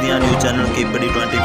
ਪੰਜਾਬ ਦੀਆਂ news channel KPD 24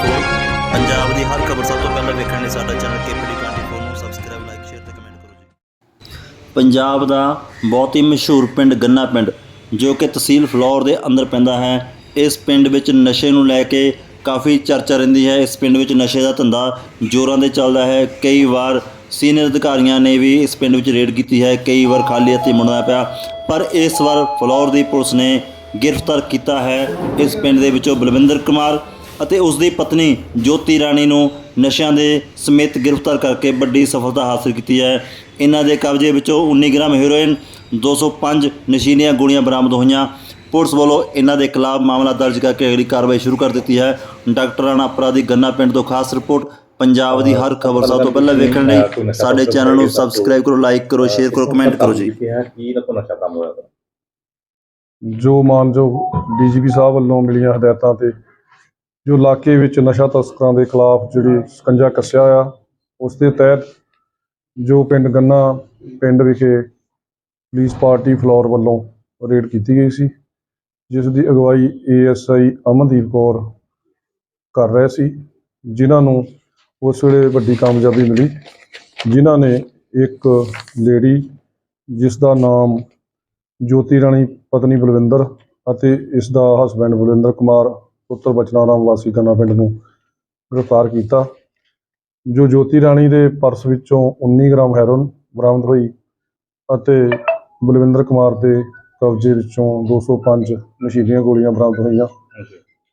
Punjab ਦੀ ਹਰ ਖਬਰ ਸਭ ਤੋਂ ਪਹਿਲਾਂ ਵੇਖਣ ਲਈ ਸਾਡਾ ਚੈਨਲ ਕੇਪੀਡੀ 24 ਨੂੰ ਸਬਸਕ੍ਰਾਈਬ ਲਾਈਕ ਸ਼ੇਅਰ ਤੇ ਕਮੈਂਟ ਕਰੋ ਜੀ। ਪੰਜਾਬ ਦਾ ਬਹੁਤ ਹੀ ਮਸ਼ਹੂਰ ਪਿੰਡ ਗੰਨਾ ਪਿੰਡ, ਜੋ ਕਿ ਤਹਿਸੀਲ ਫਲੌਰ ਦੇ ਅੰਦਰ ਪੈਂਦਾ ਹੈ। ਇਸ ਪਿੰਡ ਵਿੱਚ ਨਸ਼ੇ ਨੂੰ ਲੈ ਕੇ ਕਾਫੀ ਚਰਚਾ ਰਹਿੰਦੀ ਹੈ। ਇਸ ਪਿੰਡ ਵਿੱਚ ਨਸ਼ੇ ਦਾ ਧੰਦਾ ਜ਼ੋਰਾਂ ਦੇ ਚੱਲਦਾ ਹੈ। ਕਈ ਵਾਰ ਸੀਨੀਅਰ ਅਧਿਕਾਰੀਆਂ ਨੇ ਵੀ ਇਸ ਪਿੰਡ ਵਿੱਚ ਰੇਡ ਕੀਤੀ ਹੈ। ਕਈ ਵਾਰ ਖਾਲੀ ਹੱਥੀਂ ਮੁੜਨਾ ਪਿਆ। ਪਰ ਇਸ ਵਾਰ ਫਲੌਰ ਦੀ ਪੁਲਿਸ ਨੇ ਗ੍ਰਿਫਤਾਰ ਕੀਤਾ ਹੈ। ਇਸ ਪਿੰਡ ਦੇ ਵਿੱਚੋਂ ਬਲਵਿੰਦਰ ਕੁਮਾਰ ਅਤੇ ਉਸ ਦੀ ਪਤਨੀ ਜੋਤੀ ਰਾਣੀ ਨੂੰ ਨਸ਼ਿਆਂ ਦੇ ਸਮੇਤ ਗ੍ਰਿਫਤਾਰ ਕਰਕੇ ਵੱਡੀ ਸਫਲਤਾ ਹਾਸਲ ਕੀਤੀ ਹੈ। ਇਹਨਾਂ ਦੇ ਕਬਜ਼ੇ ਵਿੱਚੋਂ 19 ਗ੍ਰਾਮ ਹੈਰੋਇਨ 205 ਨਸ਼ੀਲੀਆਂ ਗੋਲੀਆਂ ਬਰਾਮਦ ਹੋਈਆਂ। ਪੁਲਿਸ ਵੱਲੋਂ ਇਹਨਾਂ ਦੇ ਖਿਲਾਫ ਮਾਮਲਾ ਦਰਜ ਕਰਕੇ ਅਗਲੀ ਕਾਰਵਾਈ ਸ਼ੁਰੂ ਕਰ ਦਿੱਤੀ ਹੈ। ਡਾਕਟਰ ਰਾਣਾ ਅਪਰਾਧੀ ਗੰਨਾ ਪਿੰਡ ਤੋਂ ਖਾਸ ਰਿਪੋਰਟ ਪੰਜਾਬ ਦੀ ਹਰ ਖਬਰ। ਸਭ ਤੋਂ ਪਹਿਲਾਂ ਵੇਖਣ ਲਈ ਸਾਡੇ ਚੈਨਲ ਨੂੰ ਸਬਸਕ੍ਰਾਈਬ ਕਰੋ, ਲਾਈਕ ਕਰੋ, ਸ਼ੇਅਰ ਕਰੋ, ਕਮੈਂਟ ਕਰੋ ਜੀ। ਕੀ ਨਸ਼ਾ ਕੰਮ ਹੋਇਆ ਜੋ ਮਾਨਯੋਗ ਡੀਜੀਪੀ ਸਾਹਿਬ ਵੱਲੋਂ ਮਿਲੀਆਂ ਹਦਾਇਤਾਂ ਤੇ, ਜੋ ਇਲਾਕੇ ਵਿੱਚ ਨਸ਼ਾ ਤਸਕਰਾਂ ਦੇ ਖਿਲਾਫ ਜਿਹੜੀ ਸਕੰਜਾ ਕੱਸਿਆ ਆ, ਉਸ ਦੇ ਤਹਿਤ ਜੋ ਪਿੰਡ ਗੰਨਾ ਪਿੰਡ ਵਿਖੇ ਪੁਲਿਸ ਪਾਰਟੀ ਫਲੋਰ ਵੱਲੋਂ ਰੇਡ ਕੀਤੀ ਗਈ ਸੀ, ਜਿਸ ਦੀ ਅਗਵਾਈ ਏਐਸਆਈ ਅਮਨਦੀਪ ਕੌਰ ਕਰ ਰਹੇ ਸੀ, ਜਿਨ੍ਹਾਂ ਨੂੰ ਉਸ ਵੇਲੇ ਵੱਡੀ ਕਾਮਯਾਬੀ ਮਿਲੀ, ਜਿਨ੍ਹਾਂ ਨੇ ਇੱਕ ਲੇਡੀ ਜਿਸ ਦਾ ਨਾਮ ਜੋਤੀ ਰਾਣੀ ਪਤਨੀ ਬਲਵਿੰਦਰ ਅਤੇ ਇਸ ਦਾ ਹਸਬੈਂਡ ਬਲਵਿੰਦਰ ਕੁਮਾਰ ਪੁੱਤਰ ਬਚਨਾ ਰਾਮ ਵਾਸੀ ਗੰਨਾ ਪਿੰਡ ਨੂੰ ਗ੍ਰਿਫਤਾਰ ਕੀਤਾ। ਜੋ ਜੋਤੀ ਰਾਣੀ ਦੇ ਪਰਸ ਵਿੱਚੋਂ 19 ਗ੍ਰਾਮ ਹੈਰੋਇਨ ਬਰਾਮਦ ਹੋਈ ਅਤੇ ਬਲਵਿੰਦਰ ਕੁਮਾਰ ਦੇ ਕਬਜ਼ੇ ਵਿੱਚੋਂ 205 ਨਸ਼ੀਲੀਆਂ ਗੋਲੀਆਂ ਬਰਾਮਦ ਹੋਈਆਂ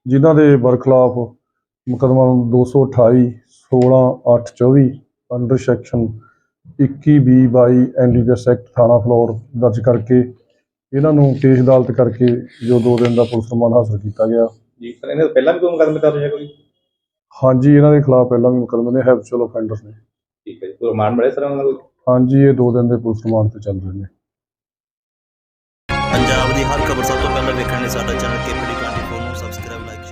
ਜਿਨ੍ਹਾਂ ਦੇ ਬਰਖਲਾਫ ਮੁਕੱਦਮਾ 228 16 8 24 under section 21 B 22 NDPS act ਥਾਣਾ ਫਲੋਰ ਦਰਜ ਕਰਕੇ ਇਹਨਾਂ ਨੂੰ ਪੇਸ਼ ਅਦਾਲਤ ਕਰਕੇ ਜੋ 2 ਦਿਨ ਦਾ ਪੁਲਿਸ ਰਿਮਾਂਡ ਹਾਸਲ ਕੀਤਾ ਗਿਆ। ਜੀ ਸਰ ਇਹਨੇ ਪਹਿਲਾਂ ਵੀ ਕੋਈ ਮੁਕਦਮੇ ਦਰਜ ਹੋਇਆ ਕੋਈ? ਹਾਂਜੀ ਇਹਨਾਂ ਦੇ ਖਿਲਾਫ ਪਹਿਲਾਂ ਵੀ ਮੁਕੱਦਮੇ ਨੇ ਹੈਬਚੁਅਲ ਅਫੈਂਡਰਸ ਨੇ। ਠੀਕ ਹੈ ਜੀ ਕੋਈ ਰਿਮਾਂਡ ਮਿਲੇ ਸਰ ਉਹਨਾਂ ਦਾ ਕੋਈ? ਹਾਂਜੀ ਇਹ 2 ਦਿਨ ਦੇ ਪੁਲਿਸ ਰਿਮਾਂਡ ਤੇ ਚੱਲ ਰਹੇ ਨੇ। ਪੰਜਾਬ ਦੀ ਹਰ ਖਬਰ ਸਭ ਤੋਂ ਪਹਿਲਾਂ ਵੇਖਣ ਲਈ ਸਾਡਾ ਚੈਨਲ ਕੇਪੀਡੀ 24 ਨੂੰ ਸਬਸਕ੍ਰਾਈਬ ਲਾਈਕ